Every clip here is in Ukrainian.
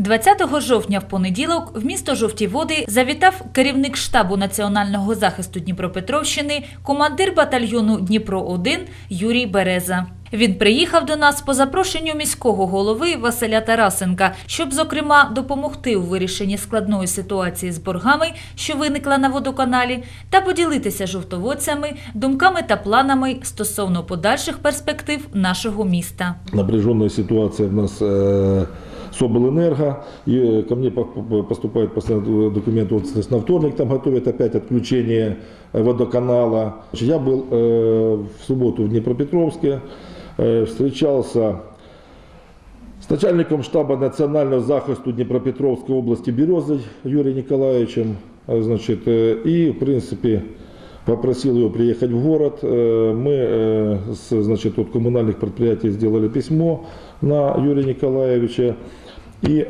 20 жовтня в понеділок в місто Жовті Води завітав керівник штабу національного захисту Дніпропетровщини, командир батальйону Дніпро 1 Юрій Береза. Він приїхав до нас по запрошенню міського голови Василя Тарасенка, щоб, зокрема, допомогти у вирішенні складної ситуації з боргами, що виникла на водоканалі, та поділитися жовтоводцями думками та планами стосовно подальших перспектив нашого міста. напряженная ситуация у нас э, с Облэнерго. И э, ко мне по- по- поступают постоянно документы, вот, то есть на вторник там готовят опять отключение э, водоканала. Я был э, в субботу в Днепропетровске, э, встречался с начальником штаба национального захисту Днепропетровской области Березой Юрием Николаевичем. Э, Значит, э, и, в принципе, попросил его приехать в город. Э, Мы э, с значит, от коммунальных предприятий сделали письмо на Юрия Николаевича. И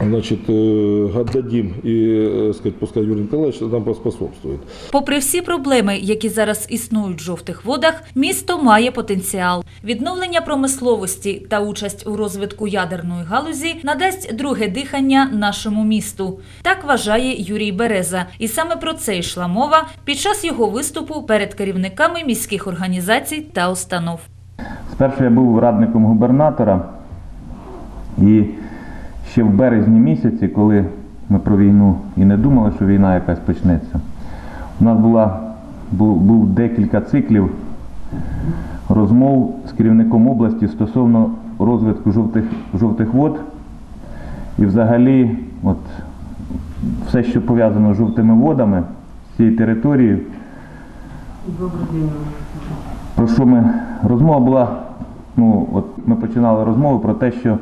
э, значит, э, отдадим, и э, сказать, пускай Юрий Николаевич нам поспособствует. Попри всі проблеми, які зараз існують в жовтих водах, місто має потенціал. Відновлення промисловості та участь у розвитку ядерної галузі надасть друге дихання нашому місту. Так вважає Юрій Береза. І саме про це йшла мова під час його виступу перед керівниками міських організацій та установ. Спершу я був радником губернатора, і ще в березні місяці, коли ми про війну і не думали, що війна якась почнеться, у нас була, був, був декілька циклів розмов з керівником області стосовно розвитку жовтих, жовтих вод. І взагалі, от, все, що пов'язано з жовтими водами, з цією територією, про що ми розмова була, ну от ми починали розмову про те, що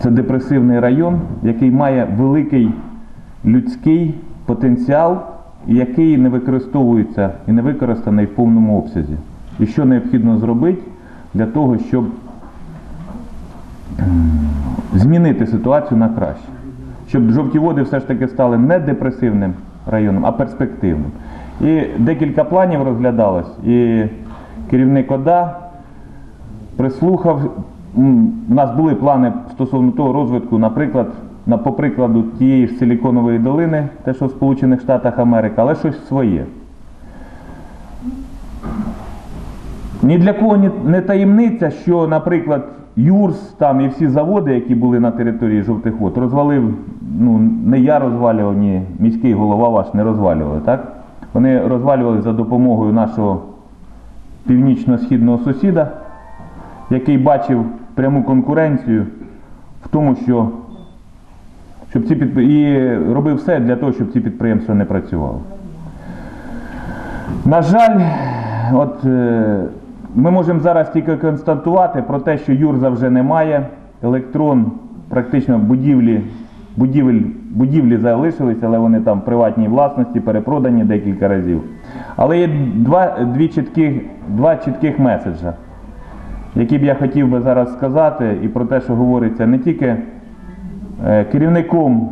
це депресивний район, який має великий людський потенціал, який не використовується і не використаний в повному обсязі. І що необхідно зробити для того, щоб змінити ситуацію на краще. Щоб жовті води все ж таки стали не депресивним районом, а перспективним. І декілька планів розглядалось, і керівник ОДА прислухав. У нас були плани стосовно того розвитку, наприклад, на, по прикладу тієї ж Силіконової долини, те, що в Сполучених Штатах Америки, але щось своє. Ні для кого не таємниця, що, наприклад, Юрс там і всі заводи, які були на території жовтих вод, розвалив, ну не я розвалював, ні міський голова ваш не розвалювали, так? Вони розвалювали за допомогою нашого північно-східного сусіда, який бачив пряму конкуренцію в тому, що щоб ці підп... і робив все для того, щоб ці підприємства не працювали. На жаль, от е, ми можемо зараз тільки констатувати про те, що Юрза вже немає. Електрон практично будівлі, будівель, будівлі залишились, але вони там в приватній власності, перепродані декілька разів. Але є два, дві чітких, два чітких меседжа, які б я хотів би зараз сказати, і про те, що говориться не тільки е, керівником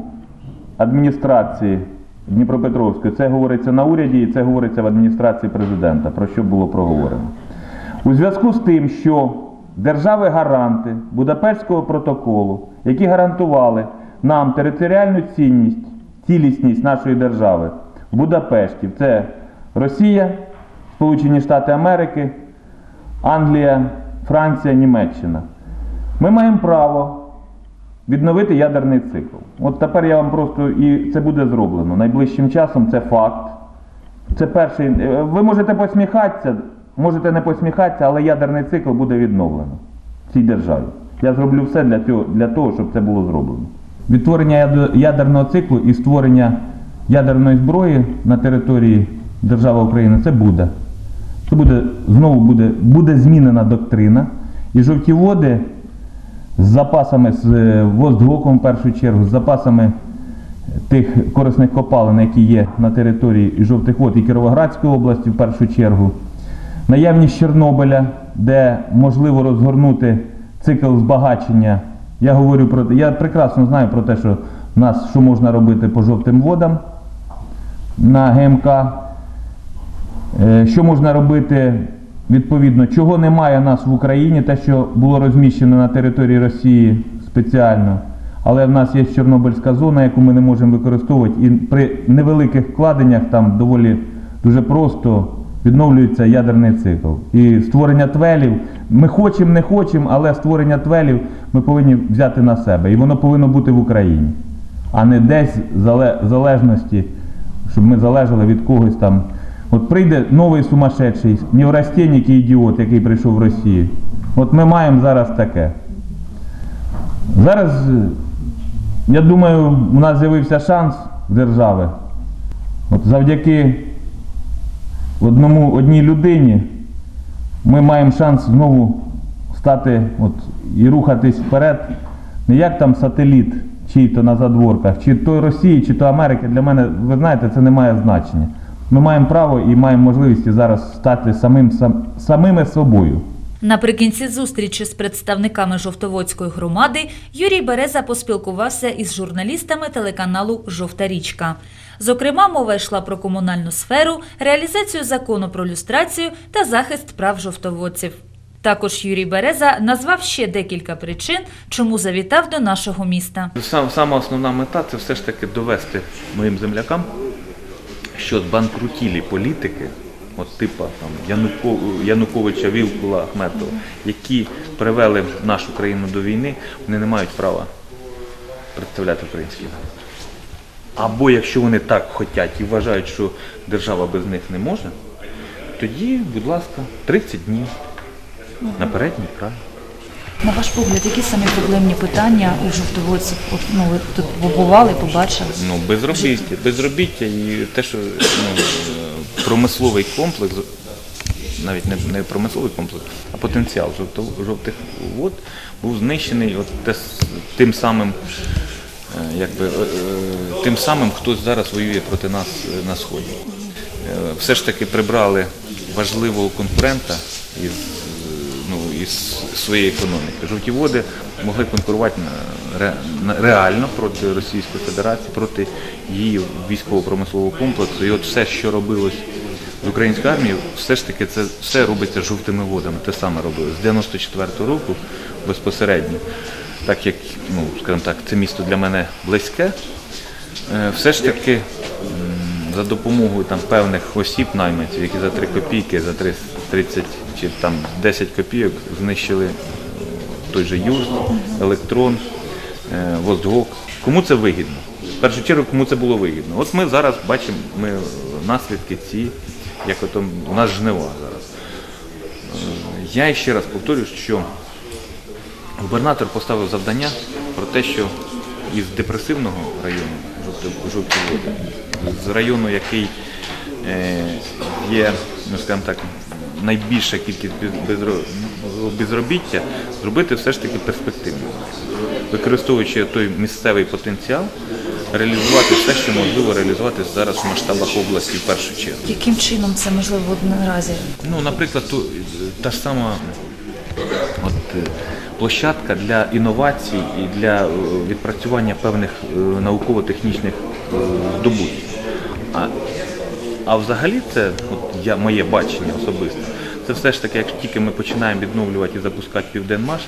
адміністрації Дніпропетровської, це говориться на уряді і це говориться в адміністрації президента, про що було проговорено. У зв'язку з тим, що держави-гаранти Будапештського протоколу, які гарантували нам територіальну цінність, цілісність нашої держави в Будапешті, це Росія, Сполучені Штати Америки, Англія, Франція, Німеччина. Ми маємо право відновити ядерний цикл. От тепер я вам просто і це буде зроблено. Найближчим часом це факт. Це перший. е, Ви можете посміхатися, можете не посміхатися, але ядерний цикл буде відновлено в цій державі. Я зроблю все для того, для того щоб це було зроблено. Відтворення ядерного циклу і створення ядерної зброї на території держави України це буде. Це буде знову буде, буде змінена доктрина. І жовті води з запасами з е, воздухом в першу чергу, з запасами тих корисних копалин, які є на території і жовтих вод і Кіровоградської області в першу чергу, наявність Чорнобиля, де можливо розгорнути цикл збагачення. Я говорю про я прекрасно знаю про те, що в нас що можна робити по жовтим водам на ГМК, що можна робити Відповідно, чого немає нас в Україні, те, що було розміщено на території Росії спеціально. Але в нас є Чорнобильська зона, яку ми не можемо використовувати, і при невеликих вкладеннях там доволі дуже просто відновлюється ядерний цикл. І створення твелів, ми хочемо, не хочемо, але створення твелів ми повинні взяти на себе. І воно повинно бути в Україні, а не десь зале- залежності, щоб ми залежали від когось там. От прийде новий сумасшедший, неврастенник і ідіот, який прийшов в Росію. От ми маємо зараз таке. Зараз, е, я думаю, у нас з'явився шанс держави. От завдяки одному, одній людині ми маємо шанс знову стати от, і рухатись вперед. Не як там сателіт, чи то на задворках, чи то Росії, чи то Америки. Для мене, ви знаєте, це не має значення. Ми маємо право і маємо можливість зараз стати самим, сам, самими собою. Наприкінці зустрічі з представниками Жовтоводської громади Юрій Береза поспілкувався із журналістами телеканалу Жовта річка. Зокрема, мова йшла про комунальну сферу, реалізацію закону про люстрацію та захист прав жовтоводців. Також Юрій Береза назвав ще декілька причин, чому завітав до нашого міста. Сам, сама основна мета це все ж таки довести моїм землякам, що збанкрутілі політики, от типа там Януко, Януковича, Вілкула, Ахметова, які привели нашу країну до війни, вони не мають права представляти український народ. Або якщо вони так хочуть і вважають, що держава без них не може, тоді, будь ласка, 30 днів на передній край. На ваш погляд, які самі проблемні питання у жовтоводців? От, ну, ви тут побували, побачили. Ну, безробіття, безробіття і те, що ну, промисловий комплекс, навіть не, не промисловий комплекс, а потенціал жовтих вод був знищений от те, тим самим, е, якби, е, е, тим самим, хто зараз воює проти нас на сході. Все ж таки прибрали важливого конкурента із, ну, із своєї економіки. Жовті води могли конкурувати на, ре- на- реально проти Російської Федерації, проти її військово-промислового комплексу. І от все, що робилось з українською армією, все ж таки це все робиться жовтими водами. Те саме робили з 94-го року безпосередньо. Так як, ну, скажімо так, це місто для мене близьке, Е, все ж таки за допомогою там певних осіб найманців, які за 3 копійки, за 30 30 чи там 10 копійок знищили е, той же Юрст, Електрон, е, Воздгок. Кому це вигідно? В першу чергу, кому це було вигідно. От ми зараз бачимо ми наслідки ці, як ото у нас жнива зараз. Е, Я ще раз повторю, що Губернатор поставив завдання про те, що із депресивного району жовті, жовті води, з району, який є, ну скажімо так, найбільша кількість без- безробіття, зробити все ж таки перспективним. Використовуючи той місцевий потенціал, реалізувати все, що можливо реалізувати зараз в масштабах області в першу чергу. Яким чином це можливо наразі? Ну, наприклад, та ж сама от, е, площадка для інновацій і для е, відпрацювання певних е, науково-технічних здобутків. А, а взагалі це от я, моє бачення особисте. Це все ж таки, як тільки ми починаємо відновлювати і запускати Південмаш,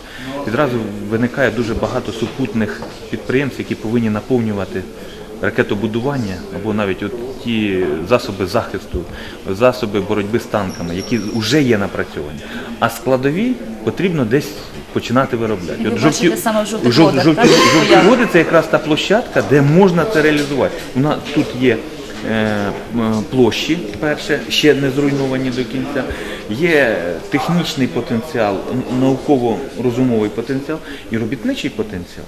відразу виникає дуже багато супутних підприємств, які повинні наповнювати ракетобудування або навіть от ті засоби захисту, засоби боротьби з танками, які вже є напрацьовані. А складові потрібно десь починати виробляти. Ви бачите саме в жовтих жов- водах, жовті, жовті води це якраз та площадка, де можна це реалізувати. У нас тут є площі, перше, ще не зруйновані до кінця. Є технічний потенціал, науково-розумовий потенціал і робітничий потенціал.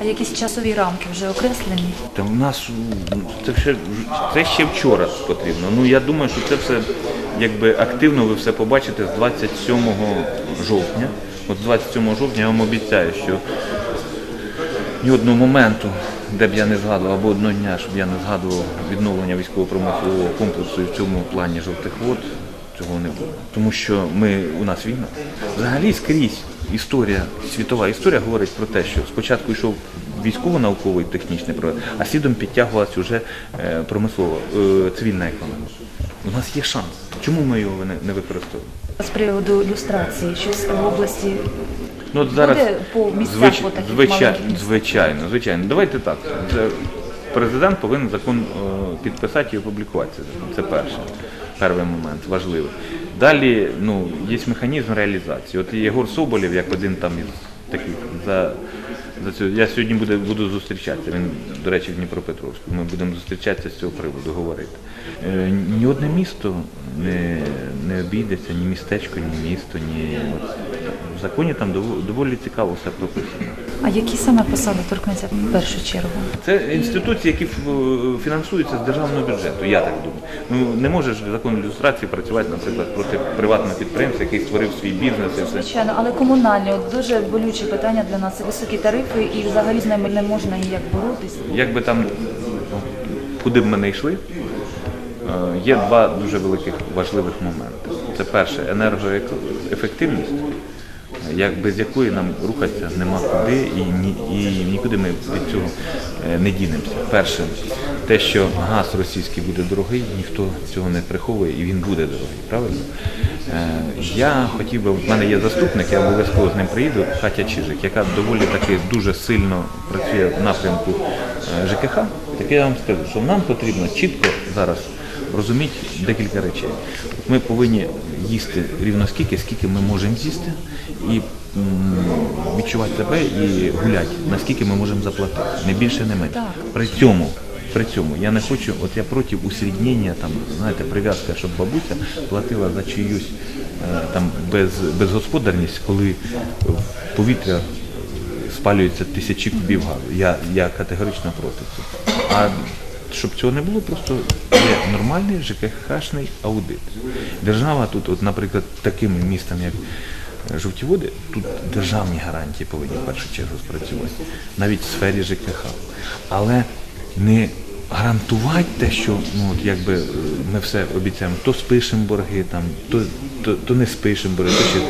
А якісь часові рамки вже окреслені? Та у нас це ще це ще вчора потрібно. Ну я думаю, що це все якби активно ви все побачите з 27 жовтня. От 27 жовтня я вам обіцяю, що ні одного моменту, де б я не згадував, або одного дня, щоб я не згадував відновлення військово-промислового комплексу і в цьому плані жовтих вод, цього не буде. Тому що ми, у нас війна. Взагалі скрізь історія, світова історія говорить про те, що спочатку йшов військово-науковий технічний проект, а слідом підтягувалася вже е, промислова, е, цивільна економіка. У нас є шанс. Чому ми його не використовуємо? З приводу люстрації, щось в області Ну, зараз Буде по місцях звич- таких звичай- маленьких звичайно, звичайно. Давайте так. Президент повинен закон е, підписати і опублікувати. Це перше. Перший момент важливий. Далі ну, є механізм реалізації. От Єгор Соболєв, як один там із таких за, за цю. Я сьогодні буду, буду зустрічатися. Він, до речі, в Дніпропетровську. Ми будемо зустрічатися з цього приводу, говорити. Е, ні одне місто не, не обійдеться, ні містечко, ні місто, ні. От, в законі там доволі, цікаво все прописано. А які саме посади торкнуться в першу чергу? Це інституції, які фінансуються з державного бюджету, я так думаю. Ну не можеш закон ілюстрації працювати, наприклад, проти приватного підприємця, який створив свій бізнес і все. Звичайно, але комунальні от дуже болюче питання для нас це високі тарифи, і взагалі з ними не можна ніяк боротися. Як би там куди б ми не йшли, е, є два дуже великих важливих моменти. Це перше енергоефективність, як без якої нам рухатися нема куди і, ні, і нікуди ми від цього е, не дінемося. Перше, те, що газ російський буде дорогий, ніхто цього не приховує і він буде дорогий, правильно? Е, Я хотів би, в мене є заступник, я обов'язково з ним приїду, Катя Чижик, яка доволі таки дуже сильно працює в напрямку е, ЖКХ. Так я вам скажу, що нам потрібно чітко зараз розуміти декілька речей. Ми повинні їсти рівно скільки, скільки ми можемо з'їсти, і відчувати себе і гуляти, наскільки ми можемо заплатити. Не більше, не менше. При цьому. При цьому я не хочу, от я проти усріднення, там, знаєте, прив'язка, щоб бабуся платила за чиюсь е, там без, безгосподарність, коли в повітря спалюється тисячі кубів газу. Я, я категорично проти цього. А щоб цього не було, просто є нормальний ЖКХ-шний аудит. Держава тут, от, наприклад, таким містом, як жовті води, тут державні гарантії повинні в першу чергу спрацювати, навіть в сфері ЖКХ. Але не гарантувати те, що ну, от, якби, е, ми все обіцяємо, то спишемо борги, там, то, то, то не спишемо борги, то ще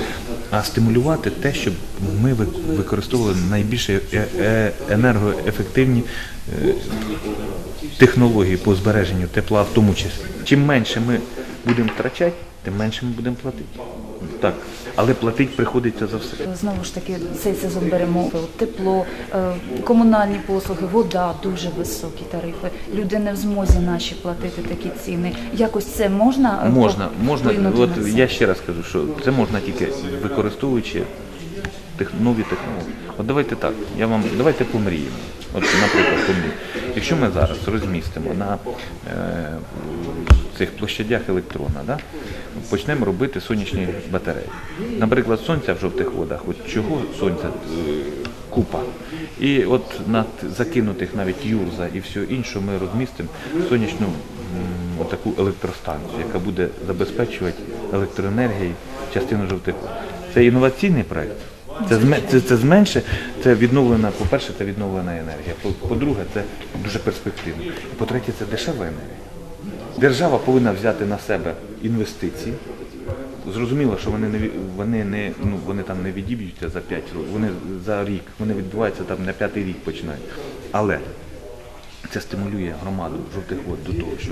а стимулювати те, щоб ми використовували найбільше е- е- енергоефективні е, технології по збереженню тепла в тому числі. Чим менше ми будемо втрачати, тим менше ми будемо платити. Так. Але платити приходиться за все. Знову ж таки, цей сезон беремо тепло, е, комунальні послуги, вода, дуже високі тарифи. Люди не в змозі наші платити такі ціни. Якось це можна е, Можна, можна. От я ще раз кажу, що це можна тільки використовуючи нові технології. От давайте так, я вам давайте помріємо. От, наприклад, помріємо. Якщо ми зараз розмістимо на е, цих площадях електрона, да, почнемо робити сонячні батареї. Наприклад, сонця в жовтих водах, от чого сонця е, купа. І от над закинутих навіть Юрза і все інше ми розмістимо сонячну таку електростанцію, яка буде забезпечувати електроенергією частину жовтих вод. Це інноваційний проект. Це, це, це зменше, це відновлена, по-перше, це відновлена енергія. По- По-друге, це дуже перспективно. І по-третє, це дешева енергія. Держава повинна взяти на себе інвестиції. Зрозуміло, що вони не вони не ну вони там не відіб'ються за 5 років, вони за рік, вони відбуваються там на п'ятий рік починають. Але це стимулює громаду жовтих вод до того, що,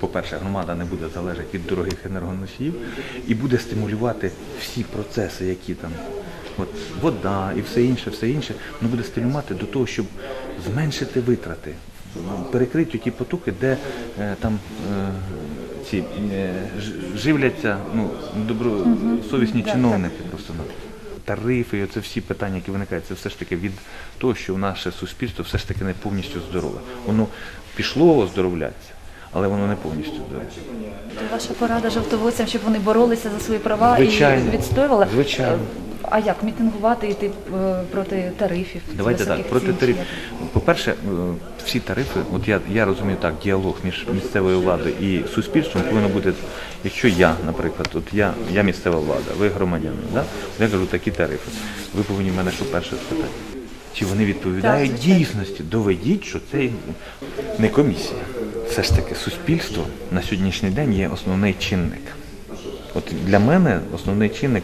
по-перше, громада не буде залежати від дорогих енергоносіїв і буде стимулювати всі процеси, які там, от вода і все інше, все інше, воно буде стимулювати до того, щоб зменшити витрати, перекрити ті потоки, де е, там е, ці е, живляться ну, добросовісні чиновники просто. Тарифи, і оце всі питання, які виникають, це все ж таки від того, що наше суспільство все ж таки не повністю здорове. Воно пішло оздоровлятися, але воно не повністю здорове. Ваша порада жовтоводцям, щоб вони боролися за свої права Звичайно. і відстоювали. Звичайно. А як мітингувати йти е, проти тарифів? Давайте так, проти тарифів. По-перше, е, всі тарифи, от я, я розумію так, діалог між місцевою владою і суспільством повинен бути, якщо я, наприклад, от я, я місцева влада, ви громадяни, да? я кажу такі тарифи. Ви повинні мене що перше спитати. Чи вони відповідають Так, дійсності? Доведіть, що це не комісія. Все ж таки суспільство на сьогоднішній день є основний чинник. От для мене основний чинник,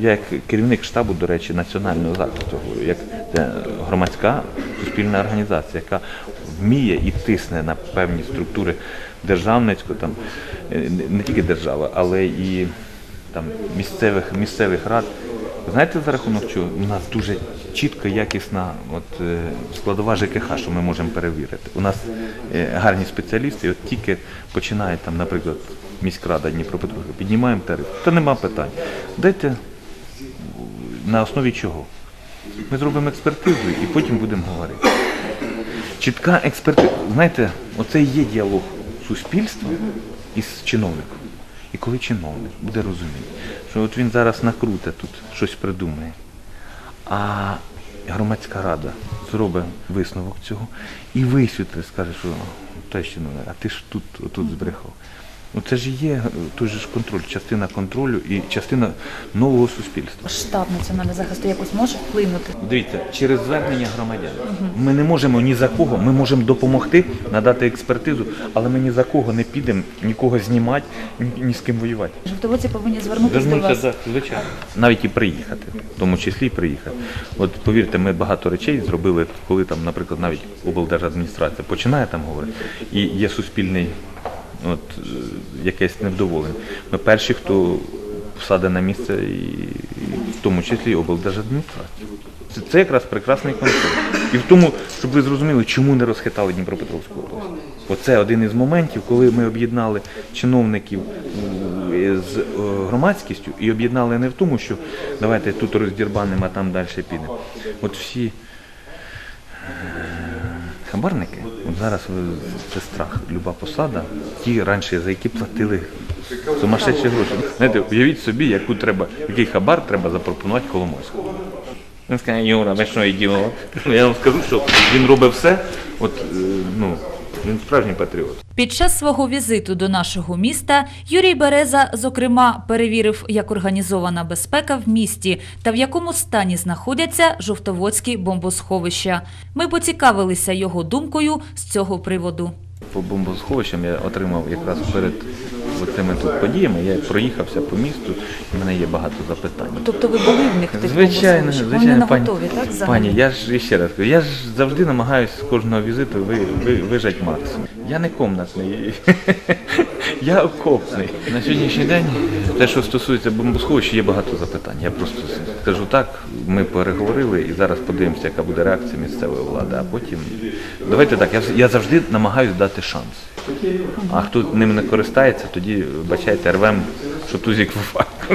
я як керівник штабу, до речі, національного захисту, як е, громадська суспільна організація, яка вміє і тисне на певні структури державницьку, там е, не- тільки держава, але і там, місцевих, місцевих рад. Знаєте, за рахунок чого? У нас дуже чітко, якісна от, е, складова ЖКХ, що ми можемо перевірити. У нас гарні спеціалісти, от тільки починає там, наприклад, міськрада Дніпропетровська, піднімаємо тариф, то нема питань. Дайте на основі чого? Ми зробимо експертизу і потім будемо говорити. Чітка експертиза. Знаєте, оце і є діалог суспільства із чиновником. І коли чиновник буде розуміти, що от він зараз накруте тут щось придумає, а громадська рада зробить висновок цього і висвітлить, скаже, що те чиновник, а ти ж тут, тут збрехав. Ну це ж є е, той же ж контроль, частина контролю і частина нового суспільства. Штаб національного захисту якось може вплинути. Дивіться, через звернення громадян. Ми не можемо ні за кого, ми можемо допомогти, надати експертизу, але ми ні за кого не підемо, нікого знімати, ні, ні з ким воювати. Жовтоводці повинні звернутися до вас. за звичайно. Навіть і приїхати, в тому числі і приїхати. От повірте, ми багато речей зробили, коли там, наприклад, навіть облдержадміністрація починає там говорити, і є суспільний от, якесь невдоволення. Ми перші, хто всаде на місце, і в тому числі і облдержадміністрація. Це, це якраз прекрасний контроль. І в тому, щоб ви зрозуміли, чому не розхитали Дніпропетровську область. Оце один із моментів, коли ми об'єднали чиновників е, з е, громадськістю і об'єднали не в тому, що давайте тут роздірбанимо, а там далі підемо. От всі е, хабарники, от зараз ви- це страх, люба посада, ті раніше, за які платили сумасшедші гроші. Знаєте, уявіть собі, яку треба, який хабар треба запропонувати Коломойському. Він сказав, Юра, ви що ідіот? Я вам скажу, що він робить все, от, е, ну, він справжній патріот. Під час свого візиту до нашого міста Юрій Береза, зокрема, перевірив, як організована безпека в місті та в якому стані знаходяться жовтоводські бомбосховища. Ми поцікавилися його думкою з цього приводу. По бомбосховищам я отримав якраз перед цими тут подіями. Я проїхався по місту, і в мене є багато запитань. Тобто ви були в них тих Звичайно? Вони звичайно, пані, готові, так? взагалі? пані, я ж ще раз кажу, я ж завжди намагаюся з кожного візиту ви, ви, вижати максимум. Я не комнатний, я окопний. На сьогоднішній день, те, що стосується бомбосховища, є багато запитань. Я просто скажу так, ми переговорили і зараз подивимося, яка буде реакція місцевої влади, а потім. Давайте так, я, я завжди намагаюся дати шанс. А хто ним не користається, тоді, бачайте, рвем, що тузік в факт.